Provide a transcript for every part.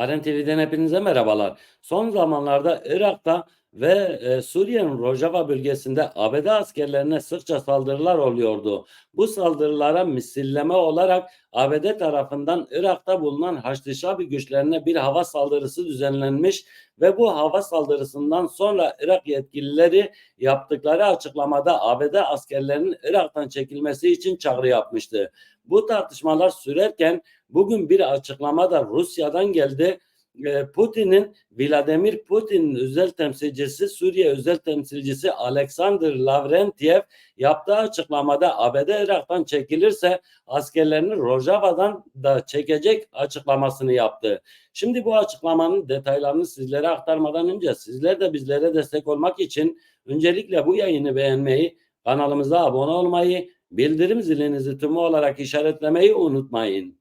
Aren TV'den hepinize merhabalar. Son zamanlarda Irak'ta ve e, Suriye'nin Rojava bölgesinde ABD askerlerine sıkça saldırılar oluyordu. Bu saldırılara misilleme olarak ABD tarafından Irak'ta bulunan Haçlı Şabi güçlerine bir hava saldırısı düzenlenmiş ve bu hava saldırısından sonra Irak yetkilileri yaptıkları açıklamada ABD askerlerinin Irak'tan çekilmesi için çağrı yapmıştı. Bu tartışmalar sürerken bugün bir açıklama da Rusya'dan geldi. E, Putin'in Vladimir Putin'in özel temsilcisi Suriye özel temsilcisi Alexander Lavrentiev yaptığı açıklamada ABD Irak'tan çekilirse askerlerini Rojava'dan da çekecek açıklamasını yaptı. Şimdi bu açıklamanın detaylarını sizlere aktarmadan önce sizler de bizlere destek olmak için öncelikle bu yayını beğenmeyi, kanalımıza abone olmayı, bildirim zilinizi tümü olarak işaretlemeyi unutmayın.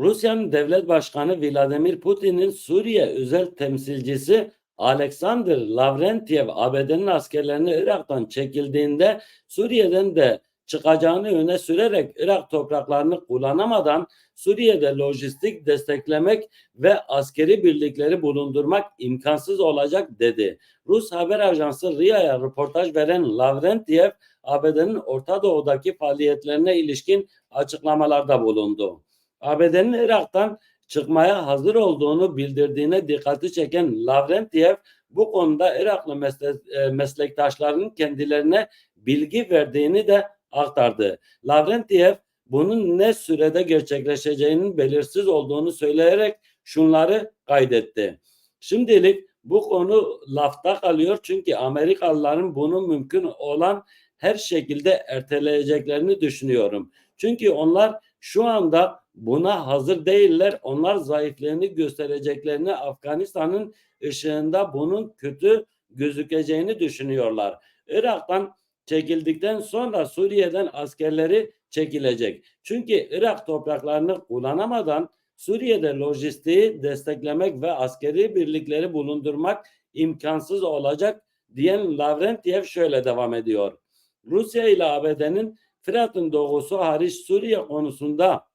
Rusya'nın devlet başkanı Vladimir Putin'in Suriye özel temsilcisi Alexander Lavrentiev ABD'nin askerlerini Irak'tan çekildiğinde Suriye'den de çıkacağını öne sürerek Irak topraklarını kullanamadan Suriye'de lojistik desteklemek ve askeri birlikleri bulundurmak imkansız olacak dedi. Rus haber ajansı RIA'ya röportaj veren Lavrentiev ABD'nin Orta Doğu'daki faaliyetlerine ilişkin açıklamalarda bulundu. ABD'nin Irak'tan çıkmaya hazır olduğunu bildirdiğine dikkati çeken Lavrentiev bu konuda Iraklı e, meslektaşlarının kendilerine bilgi verdiğini de aktardı. Lavrentiev bunun ne sürede gerçekleşeceğinin belirsiz olduğunu söyleyerek şunları kaydetti. Şimdilik bu konu lafta kalıyor çünkü Amerikalıların bunu mümkün olan her şekilde erteleyeceklerini düşünüyorum. Çünkü onlar şu anda buna hazır değiller. Onlar zayıflığını göstereceklerini Afganistan'ın ışığında bunun kötü gözükeceğini düşünüyorlar. Irak'tan çekildikten sonra Suriye'den askerleri çekilecek. Çünkü Irak topraklarını kullanamadan Suriye'de lojistiği desteklemek ve askeri birlikleri bulundurmak imkansız olacak diyen Lavrentiev şöyle devam ediyor. Rusya ile ABD'nin Fırat'ın doğusu hariç Suriye konusunda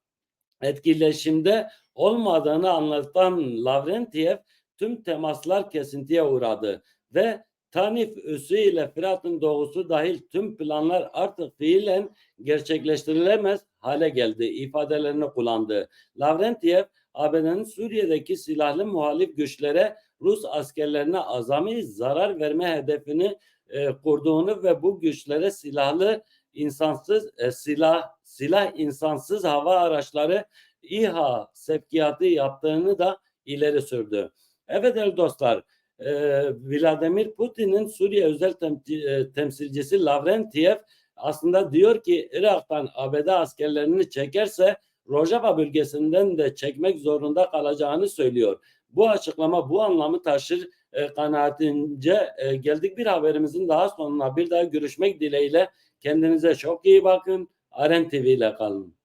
etkileşimde olmadığını anlatan Lavrentiev tüm temaslar kesintiye uğradı ve Tanif üssü ile Fırat'ın doğusu dahil tüm planlar artık fiilen gerçekleştirilemez hale geldi ifadelerini kullandı. Lavrentiev ABD'nin Suriye'deki silahlı muhalif güçlere Rus askerlerine azami zarar verme hedefini e, kurduğunu ve bu güçlere silahlı insansız e, silah silah insansız hava araçları İHA sevkiyatı yaptığını da ileri sürdü. Evet el dostlar e, Vladimir Putin'in Suriye özel tem- e, temsilcisi Lavrentiev aslında diyor ki Irak'tan ABD askerlerini çekerse Rojava bölgesinden de çekmek zorunda kalacağını söylüyor. Bu açıklama bu anlamı taşır e, kanaatince e, geldik bir haberimizin daha sonuna bir daha görüşmek dileğiyle kendinize çok iyi bakın. Aren TV ile kalın.